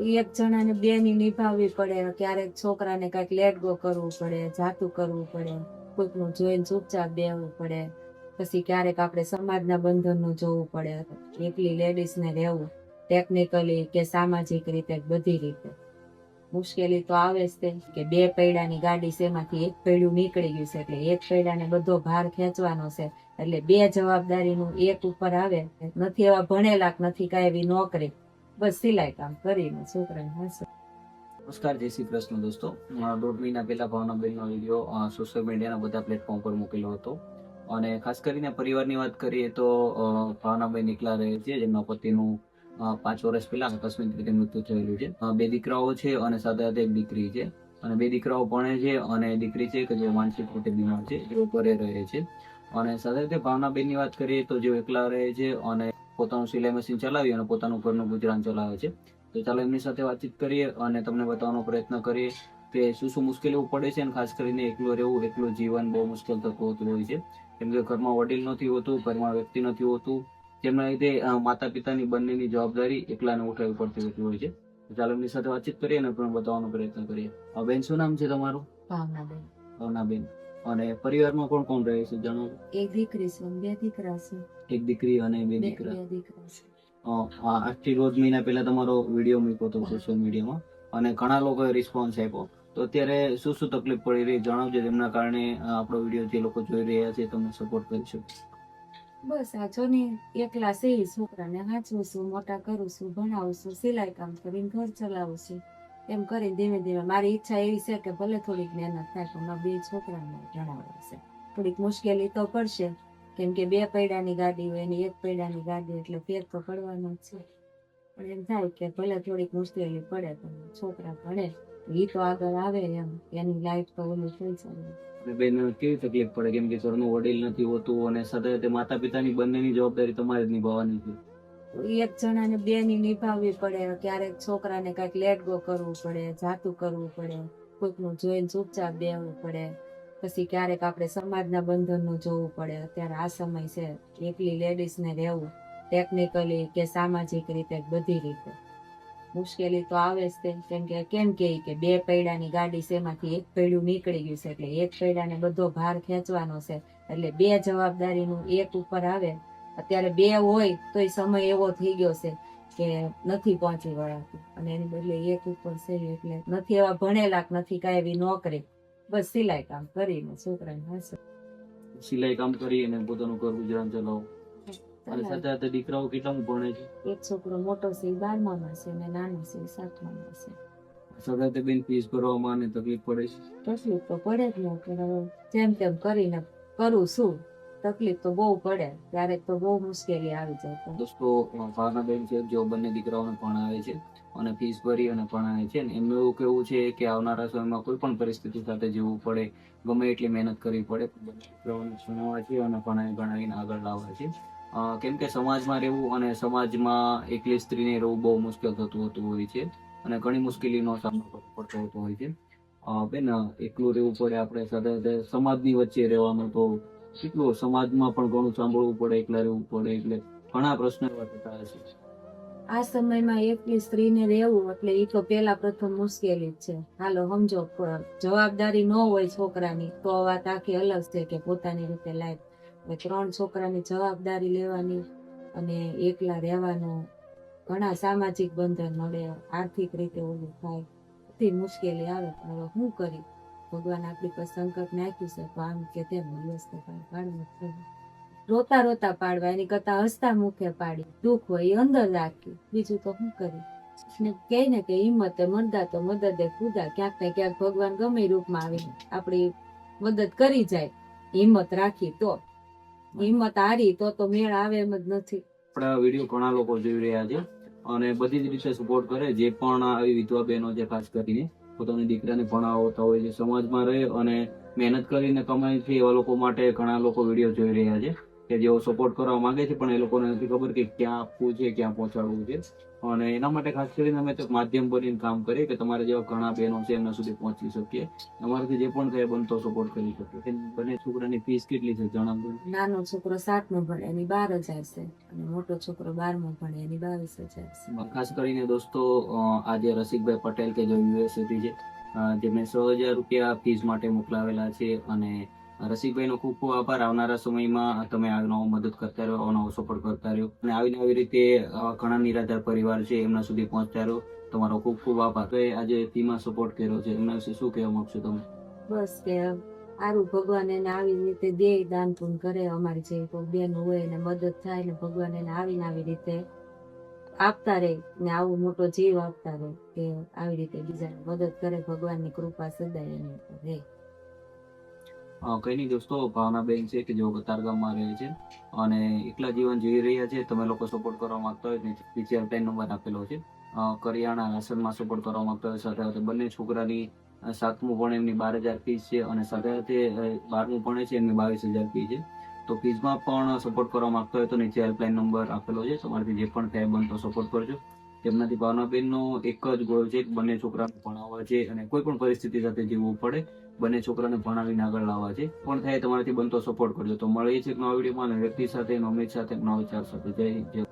એક જણાને બે ની નિભાવવી પડે, ક્યારેક છોકરાને કંઈક લેટ ગો કરવું પડે, જાતું કરવું પડે, કોઈકનું જોઈને ચૂપચાપ બેવું પડે, પછી ક્યારેક આપણે સમાજના બંધનનું જોવું પડે, એકલી લેડીઝને રહેવું ટેકનિકલી કે સામાજિક રીતે, બધી રીતે. મુશ્કેલી તો આવે જ તે, કે બે પૈડાની ગાડી છે, એમાંથી એક પૈડું નીકળી ગયું છે, એટલે એક પૈડાને બધો ભાર ખેંચવાનો છે, એટલે બે જવાબદારીનું એક ઉપર આવે, નથી એવા ભણેલા નથી કાંઈ એવી નોકરી. બસ સિલાઈ કામ કરીને છોકરાને હાંસવું. નમસ્કાર, જય શ્રી કૃષ્ણ દોસ્તો. દોઢ મહિના પહેલા ભાવનાબેનનો વીડિયો સોશિયલ મીડિયાના બધા પ્લેટફોર્મ પર મૂકેલો હતો. અને ખાસ કરીને પરિવારની વાત કરીએ તો ભાવનાબેન એકલા રહે છે. જેમના પતિનું પાંચ વર્ષ પહેલા આકસ્મિક રીતે મૃત્યુ થયેલું છે. બે દીકરાઓ છે અને સાથે સાથે એક દીકરી છે. અને બે દીકરાઓ ભણે છે અને દીકરી છે કે જે માનસિક રીતે બીમાર છે જે ઘરે રહે છે. અને સાથે સાથે ભાવનાબેનની વાત કરીએ તો જેઓ એકલા રહે છે અને પોતાનું સિલાઈ મશીન ચલાવી અને પોતાનું ઘરનું ગુજરાન ચલાવે છે. તો ચાલો એમની સાથે વાતચીત કરીએ અને તમને બતાવવાનો પ્રયત્ન કરીએ કે શું શું મુશ્કેલીઓ પડે છે અને ખાસ કરીને એકલું રહેવું એકલું જીવન બહુ મુશ્કેલ થતું હોતું હોય છે. કેમ કે ઘરમાં વડીલ નથી હોતું ઘરમાં વ્યક્તિ નથી હોતું. જેમના લીધે માતા પિતાની બંનેની જવાબદારી એકલાને ઉઠાવવી પડતી હોતી હોય છે. ચાલો એમની સાથે વાતચીત કરીએ અને તમને બતાવવાનો પ્રયત્ન કરીએ. બેન શું નામ છે તમારું? ભાવનાબેન. ભાવનાબેન. અને પરિવારમાં કોણ કોણ રહે છે જણો એક દીકરી છે બે દીકરા છે. એક દીકરી અને બે દીકરા. બે દીકરા છે. આજથી રોજ મહિના પહેલા તમારો વીડિયો મૂક્યો હતો સોશિયલ મીડિયામાં અને ઘણા લોકોએ રિસ્પોન્સ આપ્યો. તો અત્યારે શું શું તકલીફ પડી રહી જણાવજો તેમના કારણે આપણો વીડિયો જે લોકો જોઈ રહ્યા છે તમને સપોર્ટ કરી શકે. બસ આ જો ને એકલા છે છોકરાને હાચવું છું મોટા કરું છું ભણાવું છું સિલાઈ કામ કરીને ઘર ચલાવું છું. એમ કરી ધીમે ધીમે મારી ઈચ્છા એવી છે કે ભલે થોડીક મહેનત થાય પણ બે છોકરાને જણાવવા છે. થોડીક મુશ્કેલી તો પડશે, કેમ કે બે પૈડાની ગાડી હોય અને એક પૈડાની ગાડી એટલે ફેર તો પડવાનો જ છે. પણ એમ થાય કે ભલે થોડીક મુશ્કેલી પડે પણ છોકરા ભણે એ તો આગળ આવે એમ, એની લાઈફ તો ઓલું થઈ જાય. બેન, કેવી તકલીફ પડે? કેમ કે સરનું વડીલ નથી હોતું અને સદાય તે માતા પિતાની બંનેની જવાબદારી તમારે જ નિભાવવાની છે. એક જણાને બે ની નિભાવવી પડે, ક્યારેક છોકરાને કંઈક લેટ ગો કરવું પડે, જાતું કરવું પડે, કોઈકનું જોઈને ચૂપચાપ બેહવું પડે. પછી ક્યારેક આપણે સમાજના બંધનનું જોવું પડે. અત્યારે આ સમય છે, એકલી લેડીઝને રહેવું ટેકનિકલી કે સામાજિક રીતે બધી રીતે. મુશ્કેલી તો આવે જ તે, કેમ કે કેમ કે કે બે પૈડાની ગાડી છે, એમાંથી એક પૈડું નીકળી ગયું છે, એટલે એક પૈડાને બધો ભાર ખેંચવાનો છે. એટલે બે જવાબદારીનું એક ઉપર આવે અત્યારે બે હોય તો એ સમય એવો થઈ ગયો છે કે નથી પહોંચી વળાતું અને એની બદલે એક ઉપર છે એટલે નથી એવા ભણેલા નથી કાંઈ એવી નોકરી. બસ સિલાઈ કામ કરીને છોકરાને હશે સિલાઈ કામ કરી અને પોતાનું ઘર ગુજરાન ચલાવો. અને સાથે સાથે દીકરાઓ કેટલામાં ભણે છે? એક છોકરો મોટો છે એ બારમામાં છે અને નાનો છે એ સાતમામાં છે. સાથે બેન ફીસ ભરવામાં તકલીફ પડે છે? તકલીફ તો પડે જ ને જેમ તેમ કરીને કરું છું. તકલીફ તો બહુ પડે ક્યારેક તો બહુ મુશ્કેલી આવી જાય દોસ્તો દોસ્તો ભાવનાબેન છે, જેઓ બંને દીકરાઓને ભણાવે છે અને ફીસ ભરી અને ભણાવે છે ને, એમનું એવું કેવું છે કે આવનારા સમયમાં કોઈ પણ પરિસ્થિતિ સાથે જીવવું પડે, ગમે એટલી મહેનત કરવી પડે, બંને છે અને ભણાવી ભણાવીને આગળ લાવવા છે. કેમ કે સમાજમાં રહેવું અને સમાજમાં એકલી સ્ત્રીને રહેવું બહુ મુશ્કેલ થતું હોતું હોય છે અને ઘણી મુશ્કેલીનો સામનો પડતો હોતો હોય છે. બેન એકલું રહેવું પડે, આપણે સાથે સમાજની વચ્ચે રહેવાનું તો કેટલું સમાજમાં પણ ઘણું સાંભળવું પડે એકલા રહેવું પડે, એટલે ઘણા પ્રશ્નો એવા થતા હશે. આ સમયમાં એકલી સ્ત્રીને રહેવું એટલે એ તો પેલા પ્રથમ મુશ્કેલી જ છે. હાલો, સમજો જવાબદારી ન હોય છોકરાની, તો વાત આખી અલગ છે કે પોતાની રીતે લાઈફ. ત્રણ છોકરાની જવાબદારી લેવાની અને એકલા રહેવાનું ઘણા સામાજિક બંધન મળે આર્થિક રીતે ઓલું થાય. મુશ્કેલી આવે, પણ હવે શું કરી? ભગવાન આપણી પર સંકટ નાખ્યું છે આમ કે તેમ દિવસ તો કાંઈ પાડવું જ પડે. રોતા રોતા પાડવા, એની કરતા હસતા મુખે પાડી, દુઃખ હોય એ અંદર રાખ્યું. બીજું તો શું કરી ને કહે ને કે હિંમતે મરદા તો મદદે ખુદા. ક્યાંક ને ક્યાંક ભગવાન ગમે રૂપમાં આવીને આપણી મદદ કરી જાય. હિંમત રાખી તો. હિંમત હારી તો તો મેળ આવે એમ જ નથી. આપણા વીડિયો ઘણા લોકો જોઈ રહ્યા છે અને બધી જ રીતે સપોર્ટ કરે, જે પણ આવી વિધવા બહેનો છે, ખાસ કરીને. પોતાની દીકરાને ભણાવતા હોય છે, સમાજમાં રહે અને મહેનત કરીને કમાય છે, એવા લોકો માટે ઘણા લોકો વીડિયો જોઈ રહ્યા છે. કે જેઓ સપોર્ટ કરવા માંગે છે પણ એ લોકોને નથી ખબર કે ક્યાં આપવું છે ક્યાં પહોંચાડવું છે. અને એના માટે ખાસ કરીને અમે તો માધ્યમ બનીને કામ કરીએ કે તમારા જેવા ઘણા બહેનો છે એમના સુધી પહોંચી શકીએ. અમારાથી જે પણ થાય બનતો સપોર્ટ કરી શકીએ. બંને છોકરાની ફીસ કેટલી છે જણાવો. નાનો છોકરો સાતમો ભણે એની બાર હજાર છે. અને મોટો છોકરો બારમો ભણે એની બાવીસ હજાર છે. ખાસ કરીને દોસ્તો આજે રસિકભાઈ પટેલ કે જે યુએસએથી છે જેમણે સો હજાર રૂપિયા ફીસ માટે મોકલાવેલા છે અને રસિકભાઈનો ખૂબ ખૂબ આભાર. આવનારા સમયમાં તમે આ નવો મદદ કરતા રહ્યો, આનો સપોર્ટ કરતા રહ્યો. અને આવી આવી રીતે ઘણા નિરાધાર પરિવાર છે એમના સુધી પહોંચતા રહ્યો. તમારો ખૂબ ખૂબ આભાર. તો આજે ફીમાં સપોર્ટ કર્યો છે. એમના વિશે શું કહેવા માંગશો તમે? બસ કે સારું ભગવાન એને આવી રીતે દે, દાન પૂન કરે. અમારી જે બેન હોય એને મદદ થાય ને ભગવાન એને આવીને આવી રીતે આપતા રહે ને આવું મોટો જીવ આપતા રહે કે આવી રીતે બીજાને મદદ કરે, ભગવાનની કૃપા સદાય એની રહે. કઈ નહીં દોસ્તો ભાવનાબેન છે કે જેઓ કતારગામમાં રહે છે અને એકલા જીવન જીવી રહ્યા છે, તમે લોકો સપોર્ટ કરવા માંગતા હોય નીચે હેલ્પલાઇન નંબર આપેલો છે. કરિયાણા રાશનમાં સપોર્ટ કરવા માંગતા હોય સાથે સાથે બંને છોકરાની સાતમું પણ એમની બાર હજાર ફીસ છે અને સાથે સાથે બારમું ભણે છે એમની બાવીસ હજાર ફી છે. તો ફીસમાં પણ સપોર્ટ કરવા માંગતા હોય તો નીચે હેલ્પલાઇન નંબર આપેલો છે. તમારાથી જે પણ થાય બનતો સપોર્ટ કરજો. તેમનાથી ભાવનાબેનનો એક જ ગોળ છે બંને છોકરાને ભણાવવા છે અને કોઈ પણ પરિસ્થિતિ સાથે જીવવું પડે, બંને છોકરાને ભણાવીને આગળ લાવવા છે. પણ થાય તમારાથી બનતો સપોર્ટ કરજો. તો મળીએ છીએ નવા વિડીયોમાં વ્યક્તિ સાથે અમિત સાથે નવા વિચાર સાથે. જય જય